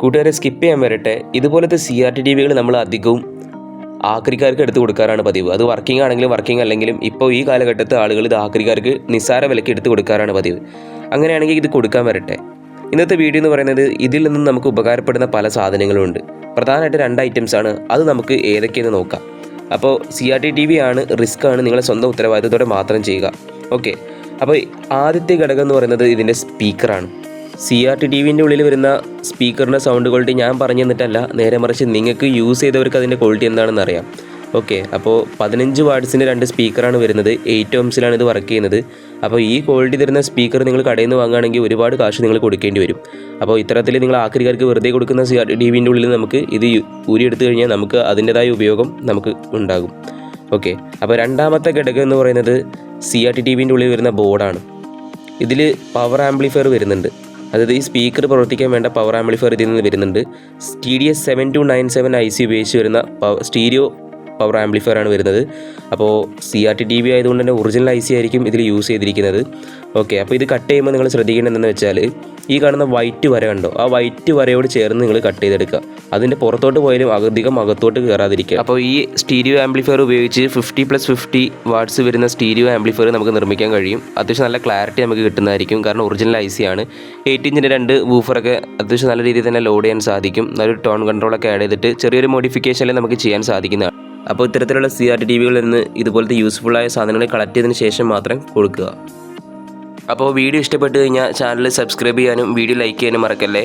കൂട്ടുകാരെ സ്കിപ്പ് ചെയ്യാൻ വരട്ടെ. ഇതുപോലത്തെ സി ആർ ടി ടി വികൾ നമ്മൾ അധികവും ആക്രിക്കാർക്ക് എടുത്തു കൊടുക്കാറാണ് പതിവ്. അത് വർക്കിംഗ് ആണെങ്കിലും വർക്കിംഗ് അല്ലെങ്കിലും ഇപ്പോൾ ഈ കാലഘട്ടത്തെ ആളുകൾ ഇത് ആക്രിക്കാർക്ക് നിസ്സാര വിലയ്ക്ക് എടുത്തു കൊടുക്കാറാണ് പതിവ്. അങ്ങനെയാണെങ്കിൽ ഇത് കൊടുക്കാൻ വരട്ടെ. ഇന്നത്തെ വീഡിയോ എന്ന് പറയുന്നത് ഇതിൽ നിന്നും നമുക്ക് ഉപകാരപ്പെടുന്ന പല സാധനങ്ങളും ഉണ്ട് പ്രധാനമായിട്ട് രണ്ട് ഐറ്റംസ് ആണ്. അത് നമുക്ക് ഏതൊക്കെയെന്ന് നോക്കാം. അപ്പോൾ C R T T V ആണ് റിസ്ക് ആണ് നിങ്ങളെ സ്വന്തം ഉത്തരവാദിത്തത്തോടെ മാത്രം ചെയ്യുക. ഓക്കെ അപ്പോൾ ആദ്യത്തെ ഘടകം എന്ന് പറയുന്നത് ഇതിന്റെ സ്പീക്കറാണ് സി ആർ ടി ടി വിന്റെ ഉള്ളിൽ വരുന്ന സ്പീക്കറിന്റെ സൗണ്ട് ക്വാളിറ്റി ഞാൻ പറഞ്ഞു തന്നിട്ടല്ല. നേരെ മറിച്ച് നിങ്ങൾക്ക് യൂസ് ചെയ്തവർക്ക് അതിന്റെ ക്വാളിറ്റി എന്താണെന്ന് അറിയാം. ഓക്കെ അപ്പോൾ പതിനഞ്ച് വാട്സിന്റെ രണ്ട് സ്പീക്കറാണ് വരുന്നത്. എയ്റ്റ് ഓംസിലാണ് ഇത് വർക്ക് ചെയ്യുന്നത്. അപ്പോൾ ഈ ക്വാളിറ്റി തരുന്ന സ്പീക്കർ നിങ്ങൾ കടയിൽ നിന്ന് വാങ്ങുകയാണെങ്കിൽ ഒരുപാട് കാശ് നിങ്ങൾ കൊടുക്കേണ്ടി വരും. അപ്പോൾ ഇത്തരത്തിൽ നിങ്ങൾ ആക്രികാർക്ക് വെറുതെ കൊടുക്കുന്ന സി ആർ ടി വിന്റെ ഉള്ളിൽ നമുക്ക് ഇത് ഊരിയെടുത്ത് കഴിഞ്ഞാൽ നമുക്ക് അതിന്റെതായ ഉപയോഗം നമുക്ക് ഉണ്ടാകും. ഓക്കെ അപ്പോൾ രണ്ടാമത്തെ ഘടകം എന്ന് പറയുന്നത് സി ആർ ടി ടി വിന്റെ ഉള്ളിൽ വരുന്ന ബോർഡാണ്. ഇതിൽ പവർ ആംപ്ലിഫയർ വരുന്നുണ്ട്. അതായത് ഈ സ്പീക്കർ പ്രവർത്തിക്കാൻ വേണ്ട പവർ ആംപ്ലിഫയർ ഇതിൽ നിന്ന് വരുന്നുണ്ട്. S seven two nine seven I C ഉപയോഗിച്ച് വരുന്ന സ്റ്റീരിയോ പവർ ആംപ്ലിഫയർ ആണ് വരുന്നത്. അപ്പോൾ C R T T V ആയതുകൊണ്ട് തന്നെ ഒറിജിനൽ ഐ സി ആയിരിക്കും ഇതിൽ യൂസ് ചെയ്തിരിക്കുന്നത്. ഓക്കെ അപ്പോൾ ഇത് കട്ട് ചെയ്യുമ്പോൾ നിങ്ങൾ ശ്രദ്ധിക്കേണ്ടതെന്ന് വെച്ചാൽ ഈ കാണുന്ന വൈറ്റ് വര കണ്ടോ? ആ വൈറ്റ് വരയോട് ചേർന്ന് നിങ്ങൾ കട്ട് ചെയ്തെടുക്കുക. അതിന്റെ പുറത്തോട്ട് പോയാലും അധികം അകത്തോട്ട് കയറാതിരിക്കുക അപ്പോൾ ഈ സ്റ്റീരിയോ ആംപ്ലിഫയർ ഉപയോഗിച്ച് ഫിഫ്റ്റി പ്ലസ് ഫിഫ്റ്റി വാട്ട്സ് വരുന്ന സ്റ്റീരിയോ ആംപ്ലിഫയർ നമുക്ക് നിർമ്മിക്കാൻ കഴിയും. അത്യാവശ്യം നല്ല ക്ലാരിറ്റി നമുക്ക് കിട്ടുന്നതായിരിക്കും. കാരണം ഒറിജിനൽ ഐ സി ആണ്. എയ്റ്റ് ഇഞ്ചിന്റെ രണ്ട് വൂഫറൊക്കെ അത്യാവശ്യം നല്ല രീതിയിൽ തന്നെ ലോഡ് ചെയ്യാൻ സാധിക്കും. നല്ലൊരു ടോൺ കൺട്രോളൊക്കെ ആഡ് ചെയ്തിട്ട് ചെറിയൊരു മോഡിഫിക്കേഷനിൽ നമുക്ക് ചെയ്യാൻ സാധിക്കുന്നതാണ്. അപ്പോൾ ഇത്തരത്തിലുള്ള സി ആർ ടി ടി വികളിൽ നിന്ന് ഇതുപോലത്തെ യൂസ്ഫുള്ളായ സാധനങ്ങൾ കളക്ട് ചെയ്തതിന് ശേഷം മാത്രം കൊടുക്കുക. അപ്പോൾ വീഡിയോ ഇഷ്ടപ്പെട്ട് കഴിഞ്ഞാൽ ചാനൽ സബ്സ്ക്രൈബ് ചെയ്യാനും വീഡിയോ ലൈക്ക് ചെയ്യാനും മറക്കല്ലേ?